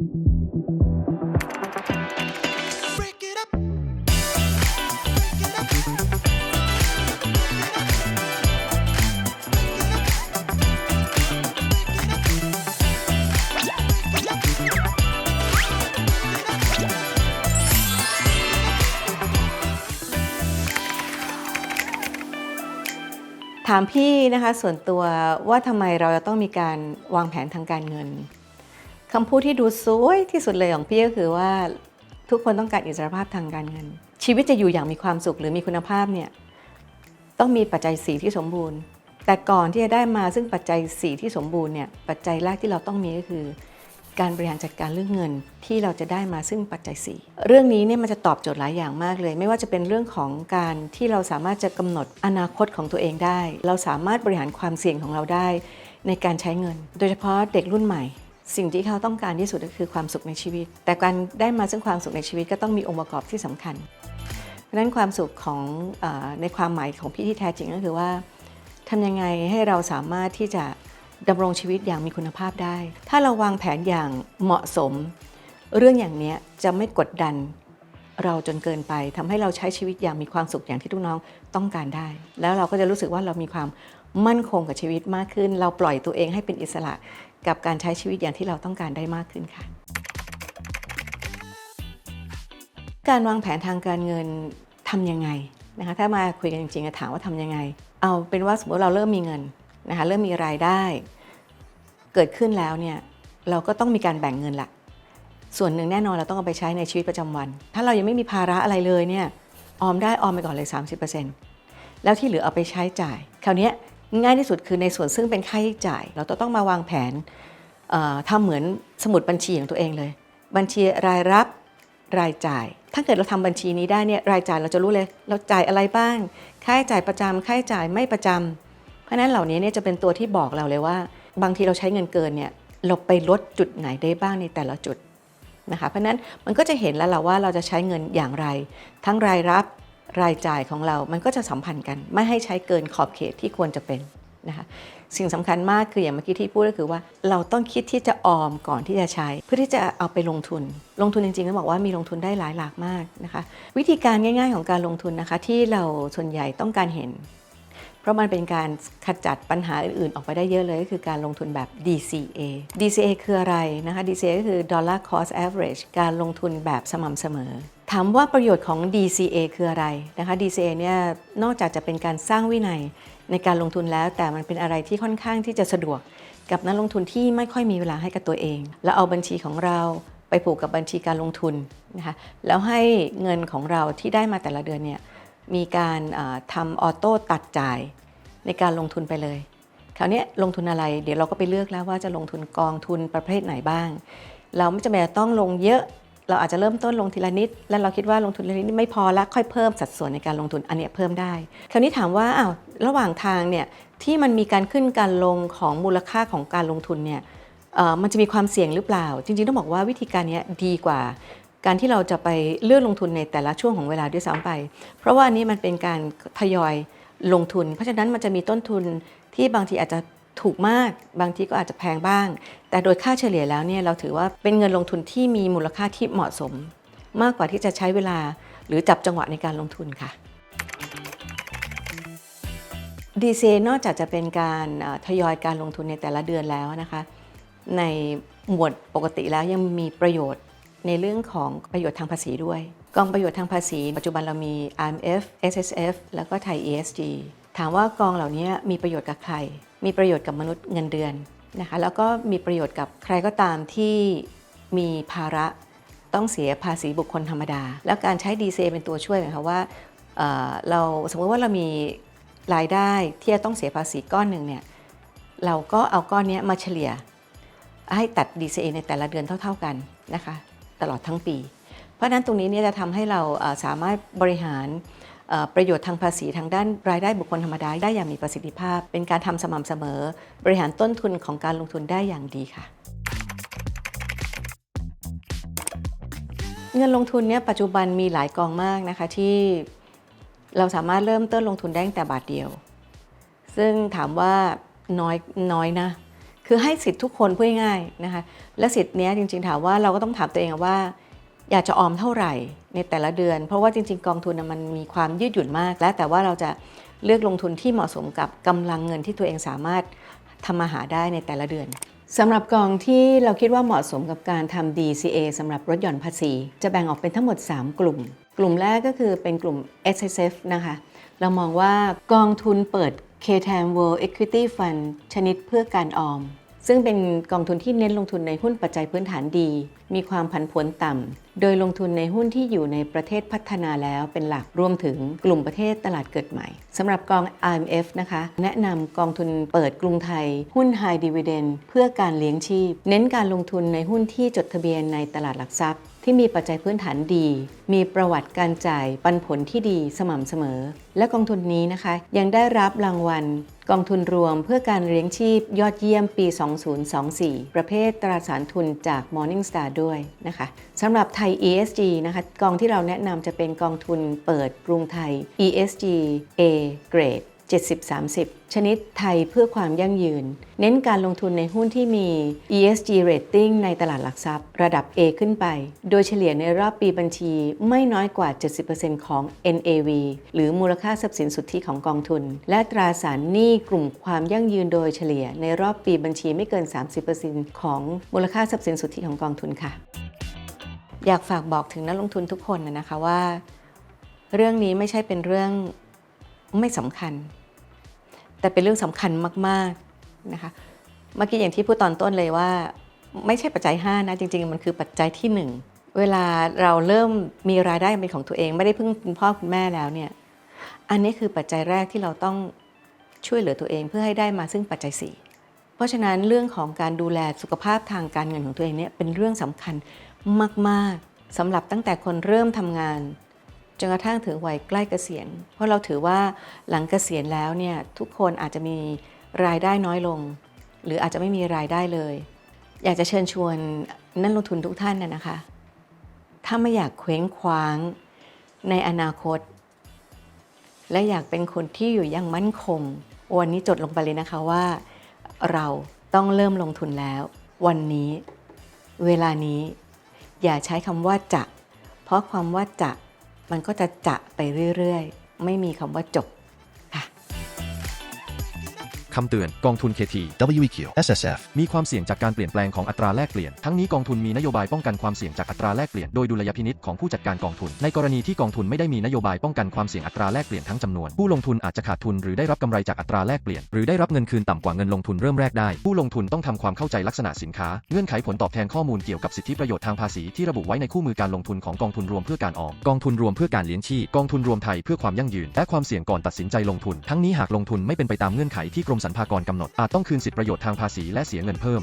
ถามพี่นะคะส่วนตัวว่าทำไมเราจะต้องมีการวางแผนทางการเงิน คำพูดที่ดูสวยที่สุดเลยของพี่ก็คือว่าทุกคนต้องการอิสรภาพทางการเงิน ชีวิตจะอยู่อย่างมีความสุขหรือมีคุณภาพเนี่ยต้องมีปัจจัยสีที่สมบูรณ์ แต่ก่อนที่จะได้มาซึ่งปัจจัยสีที่สมบูรณ์เนี่ยปัจจัยแรกที่เราต้องมีก็คือ การบริหารจัดการเรื่องเงินที่เราจะได้มาซึ่งปัจจัยสี่เรื่องนี้เนี่ยมันจะตอบโจทย์หลายอย่างมากเลย ไม่ว่าจะเป็นเรื่องของการที่เราสามารถจะกำหนดอนาคตของตัวเองได้ เราสามารถบริหารความเสี่ยงของเราได้ในการใช้เงิน โดยเฉพาะเด็กรุ่นใหม่ สิ่งที่เขาต้องการที่สุดก็คือความสุขในชีวิต แต่การได้มาซึ่งความสุขในชีวิตก็ต้องมีองค์ประกอบที่สำคัญ เพราะนั้นความสุขของอในความหมายของพี่ที่แท้จริงก็คือว่าทำยังไงให้เราสามารถที่จะดำรงชีวิตอย่างมีคุณภาพได้ ถ้าเราวางแผนอย่างเหมาะสม เรื่องอย่างนี้จะไม่กดดันเราจนเกินไปทำให้เราใช้ชีวิตอย่างมีความสุขอย่างที่ทุกน้องต้องการได้ แล้วเราก็จะรู้สึกว่าเรามีความมั่นคงกับชีวิตมากขึ้น เราปล่อยตัวเองให้เป็นอิสระ กับการใช้ชีวิตอย่างที่เราต้องการได้มากขึ้นค่ะ การวางแผนทางการเงินทำยังไงนะคะถ้ามาคุยกันจริงๆจะถามว่าทำยังไง เอาเป็นว่าสมมติเราเริ่มมีเงินนะคะเริ่มมีรายได้ เกิดขึ้นแล้วเนี่ยเราก็ต้องมีการแบ่งเงินละส่วนหนึ่งแน่นอนเราต้องเอาไปใช้ในชีวิตประจำวัน ถ้าเรายังไม่มีภาระอะไรเลยเนี่ยออมได้ออมไปก่อนเลย 30%แล้วที่เหลือเอาไปใช้จ่าย คราวนี้ ง่ายที่สุดคือในส่วนซึ่งเป็นค่าใช้จ่าย เราต้องมาวางแผนเอ่อทำเหมือนสมุดบัญชีของตัวเองเลย บัญชีรายรับรายจ่าย ถ้าเกิดเราทำบัญชีนี้ได้เนี่ยรายจ่ายเราจะรู้เลย เราจ่ายอะไรบ้าง ค่าใช้จ่ายประจำค่าใช้จ่ายไม่ประจำเพราะนั้นเหล่านี้เนี่ยจะเป็นตัวที่บอกเราเลยว่า บางทีเราใช้เงินเกินเนี่ยเราไปลดจุดไหนได้บ้างในแต่ละจุดนะคะเพราะฉะนั้นมันก็จะเห็นแล้วเราว่าเราจะใช้เงินอย่างไร ทั้งรายรับ รายจ่ายของเรา มันก็จะสัมพันธ์กัน ไม่ให้ใช้เกินขอบเขตที่ควรจะเป็นนะคะสิ่งสำคัญมากคืออย่างเมื่อกี้ที่พูดก็คือว่า เราต้องคิดที่จะออมก่อนที่จะใช้ เพื่อที่จะเอาไปลงทุน ลงทุนจริงๆต้องบอกว่ามีลงทุนได้หลายหลากมากนะคะ วิธีการง่าย ๆ ของการลงทุนนะคะ ที่เราส่วนใหญ่ต้องการเห็น เพราะมันเป็นการขจัดปัญหาอื่นๆ ออกไปได้เยอะเลยก็คือการลงทุนแบบ DCA DCA คืออะไรนะคะ DCA ก็คือ Dollar Cost Average การลงทุนแบบสม่ำเสมอ ถามว่าประโยชน์ของ DCA คืออะไรนะคะ DCA เนี่ยนอกจากจะเป็นการสร้างวินัยในการลงทุนแล้ว แต่มันเป็นอะไรที่ค่อนข้างที่จะสะดวก กับนักลงทุนที่ไม่ค่อยมีเวลาให้กับตัวเอง แล้วเอาบัญชีของเราไปผูกกับบัญชีการลงทุนนะคะแล้วให้เงินของเราที่ได้มาแต่ละเดือนเนี่ย มีการทำออโต้ตัดจ่ายในการลงทุนไปเลย คราวนี้ลงทุนอะไร เดี๋ยวเราก็ไปเลือกแล้วว่าจะลงทุนกองทุนประเภทไหนบ้าง เราไม่จำเป็นจะต้องลงเยอะเราอาจจะเริ่มต้นลงทีละนิด แล้วเราคิดว่าลงทุนทีละนิดไม่พอแล้วค่อยเพิ่มสัดส่วนในการลงทุนอันนี้เพิ่มได้ คราวนี้ถามว่าอ้าวระหว่างทางเนี่ยที่มันมีการขึ้นการลงของมูลค่าของการลงทุนเนี่ยมันจะมีความเสี่ยงหรือเปล่า จริงๆต้องบอกว่าวิธีการนี้ดีกว่า การที่เราจะไปเลือกลงทุนในแต่ละช่วงของเวลาด้วยซ้ำไป เพราะว่าอันนี้มันเป็นการทยอยลงทุน เพราะฉะนั้นมันจะมีต้นทุนที่บางทีอาจจะถูกมาก บางทีก็อาจจะแพงบ้าง แต่โดยค่าเฉลี่ยแล้วเนี่ยเราถือว่าเป็นเงินลงทุนที่มีมูลค่าที่เหมาะสม มากกว่าที่จะใช้เวลาหรือจับจังหวะในการลงทุนค่ะ DCA นอกจากจะเป็นการทยอยการลงทุนในแต่ละเดือนแล้วนะคะ ในหมวดปกติแล้วยังมีประโยชน์ ในเรื่องของประโยชน์ทางภาษีด้วย กองประโยชน์ทางภาษี ปัจจุบันเรามี IMF SSF แล้วก็ไทย ESG ถามว่ากองเหล่านี้มีประโยชน์กับใคร มีประโยชน์กับมนุษย์เงินเดือนนะคะแล้วก็มีประโยชน์กับใครก็ตามที่มีภาระต้องเสียภาษีบุคคลธรรมดา แล้วการใช้ DCA เป็นตัวช่วยหมายความว่าเเราสมมติว่าเรามีรายได้ที่จะต้องเสียภาษีก้อนหนึ่งเนี่ยเราก็เอาก้อนนี้มาเฉลี่ยให้ตัด DCA ในแต่ละเดือนเท่า ๆกันนะคะ ตลอดทั้งปี เพราะนั้นตรงนี้เนี่ยจะทำให้เราสามารถบริหารประโยชน์ทางภาษีทางด้านรายได้บุคคลธรรมดาได้อย่างมีประสิทธิภาพ เป็นการทำสม่ำเสมอ บริหารต้นทุนของการลงทุนได้อย่างดีค่ะ เงินลงทุนเนี่ยปัจจุบันมีหลายกองมากนะคะที่เราสามารถเริ่มต้นลงทุนได้ตั้งแต่บาทเดียว ซึ่งถามว่าน้อยน้อยนะ คือให้สิทธิ์ทุกคนพูดง่ายๆนะคะและสิทธิ์นี้จริงๆถามว่าเราก็ต้องถามตัวเองว่า อยากจะออมเท่าไหร่ในแต่ละเดือน เพราะว่าจริง ๆ กองทุนมันมีความยืดหยุ่นมาก แล้วแต่ว่าเราจะเลือกลงทุนที่เหมาะสมกับกำลังเงินที่ตัวเองสามารถทำมาหาได้ในแต่ละเดือนสำหรับกองที่เราคิดว่าเหมาะสมกับการทำ DCA สำหรับลดหย่อนภาษี จะแบ่งออกเป็นทั้งหมด 3 กลุ่ม กลุ่มแรกก็คือเป็นกลุ่ม S S F นะคะ เรามองว่ากองทุนเปิด K-TAM World Equity Fund ชนิดเพื่อการออม ซึ่งเป็นกองทุนที่เน้นลงทุนในหุ้นปัจจัยพื้นฐานดี มีความผันผวนต่ำ โดยลงทุนในหุ้นที่อยู่ในประเทศพัฒนาแล้วเป็นหลักรวมถึงกลุ่มประเทศตลาดเกิดใหม่สำหรับกอง IMF นะคะ แนะนำกองทุนเปิดกรุงไทย หุ้น High Dividend เพื่อการเลี้ยงชีพ เน้นการลงทุนในหุ้นที่จดทะเบียนในตลาดหลักทรัพย์ ที่มีปัจจัยพื้นฐานดี มีประวัติการจ่ายปันผลที่ดีสม่ำเสมอ และกองทุนนี้นะคะ ยังได้รับรางวัล กองทุนรวมเพื่อการเลี้ยงชีพยอดเยี่ยมปี 2024 ประเภทตราสารทุนจาก Morningstar ด้วยนะคะสำหรับไทย ESG นะคะกองที่เราแนะนำจะเป็นกองทุนเปิดกรุงไทย ESG A Grade 70-30 ชนิดไทยเพื่อความยั่งยืน เน้นการลงทุนในหุ้นที่มี ESG rating ในตลาดหลักทรัพย์ ระดับ A ขึ้นไป โดยเฉลี่ยในรอบปีบัญชีไม่น้อยกว่า 70%ของ NAV หรือมูลค่าทรัพย์สินสุทธิของกองทุน และตราสารหนี้กลุ่มความยั่งยืนโดยเฉลี่ยในรอบปีบัญชีไม่เกิน 30%ของมูลค่าทรัพย์สินสุทธิของกองทุนค่ะ อยากฝากบอกถึงนักลงทุนทุกคนนะนะคะว่า เรื่องนี้ไม่ใช่เป็นเรื่องไม่สำคัญ แต่เป็นเรื่องสำคัญมากๆนะคะเมื่อกี้อย่างที่พูดตอนต้นเลยว่า ไม่ใช่ปัจจัย 5 นะ จริง ๆ มันคือปัจจัยที่ 1 เวลาเราเริ่มมีรายได้เป็นของตัวเอง ไม่ได้พึ่งคุณพ่อคุณแม่แล้วเนี่ยอันนี้คือปัจจัยแรกที่เราต้องช่วยเหลือตัวเองเพื่อให้ได้มาซึ่งปัจจัย 4 เพราะฉะนั้นเรื่องของการดูแลสุขภาพทางการเงินของตัวเองเนี่ยเป็นเรื่องสำคัญมาก ๆสำหรับตั้งแต่คนเริ่มทำงาน จนกระทั่งถึงวัยใกล้เกษียณ เพราะเราถือว่าหลังเกษียณแล้วเนี่ยทุกคนอาจจะมีรายได้น้อยลง หรืออาจจะไม่มีรายได้เลย อยากจะเชิญชวนนักลงทุนทุกท่านนะนะคะ ถ้าไม่อยากเคว้งคว้างในอนาคต และอยากเป็นคนที่อยู่ยังมั่นคง วันนี้จดลงไปเลยนะคะว่า เราต้องเริ่มลงทุนแล้ว วันนี้ เวลานี้ อย่าใช้คำว่าจะ เพราะความว่าจะ มันก็จะจะไปเรื่อยๆ ไม่มีคำว่าจบ คำเตือนกองทุน KT WEQ, SSF, มีความเสี่ยงจากการเปลี่ยนแปลงของอัตราแลกเปลี่ยน ทั้งนี้กองทุนมีนโยบายป้องกันความเสี่ยงจากอัตราแลกเปลี่ยนโดยดุลยพินิษของผู้จัดการกองทุน ในกรณีที่กองทุนไม่ได้มีนโยบายป้องกันความเสี่ยงอัตราแลกเปลี่ยนทั้งจำนวน ผู้ลงทุนอาจจะขาดทุนหรือได้รับกำไรจากอัตราแลกเปลี่ยน หรือได้รับเงินคืนต่ำกว่าเงินลงทุนเริ่มแรกได้ ผู้ลงทุนต้องทำความเข้าใจลักษณะสินค้า เงื่อนไขผลตอบแทนข้อมูลเกี่ยวกับสิทธิประโยชน์ทางภาษีที่ระบุไว้ในคู่มือการลงทุนของกองทุนรวมเพื่อการออมกองทุนรวมเพื่อการเลี้ยงชีพกองทุนรวมไทยเพื่อความยั่งยืนและความเสี่ยงก่อนตัดสินใจลงทุน ทั้งนี้หากลงทุนไม่เป็นไปตามเงื่อนไขที่กรมสรรพากรกำหนดอาจต้องคืนสิทธิประโยชน์ทางภาษีและเสียเงินเพิ่ม